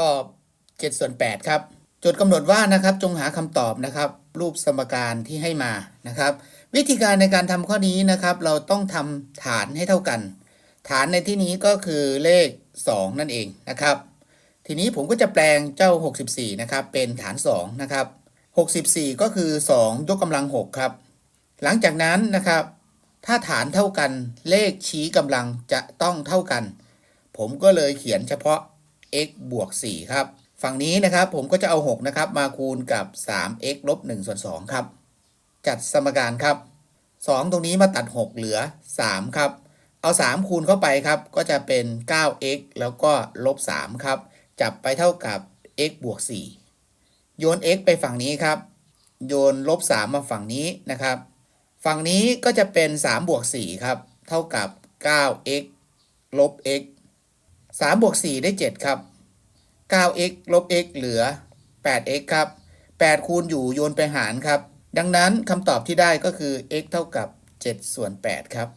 ตอบ7ส่วน8ครับโจทย์กำหนดว่านะครับจงหาคำตอบนะครับ รูปสมการที่ให้มานะครับ วิธีการในการทำข้อนี้นะครับ เราต้องทำฐานให้เท่ากัน ฐานในที่นี้ก็คือเลข 2 นั่นเองนะครับ ทีนี้ผมก็จะแปลงเจ้า 64นะครับเป็นฐาน2นะครับ64 ก็คือ 2 ยกกำลัง 6 ครับ หลังจากนั้นนะครับ ถ้าฐานเท่ากันเลขชี้กำลังจะต้องเท่ากัน ผมก็เลยเขียนเฉพาะ x บวก4ครับ ฝั่งนี้นะครับผมก็จะเอา 6 นะครับ มาคูณกับ 3x ลบ1ส่วน2ครับ จัดสมการครับ 2 ตรงนี้มาตัด 6 เหลือ 3 ครับ เอา 3 คูณเข้าไปครับ ก็จะเป็น 9x แล้วก็ลบ3ครับ จับไปเท่ากับ x บวก4โยน x ไปฝั่งนี้ครับ โยนลบ3มาฝั่งนี้นะครับ ฝั่งนี้ก็จะเป็น3บวก4ครับ เท่ากับ 9x ลบ x 3บวก4ได้ 7 ครับ 9x ลบ x เหลือ 8x ครับ 8 คูณอยู่โยนไปหารครับ ดังนั้นคำตอบที่ได้ก็คือ x เท่ากับ 7 ส่วน 8 ครับ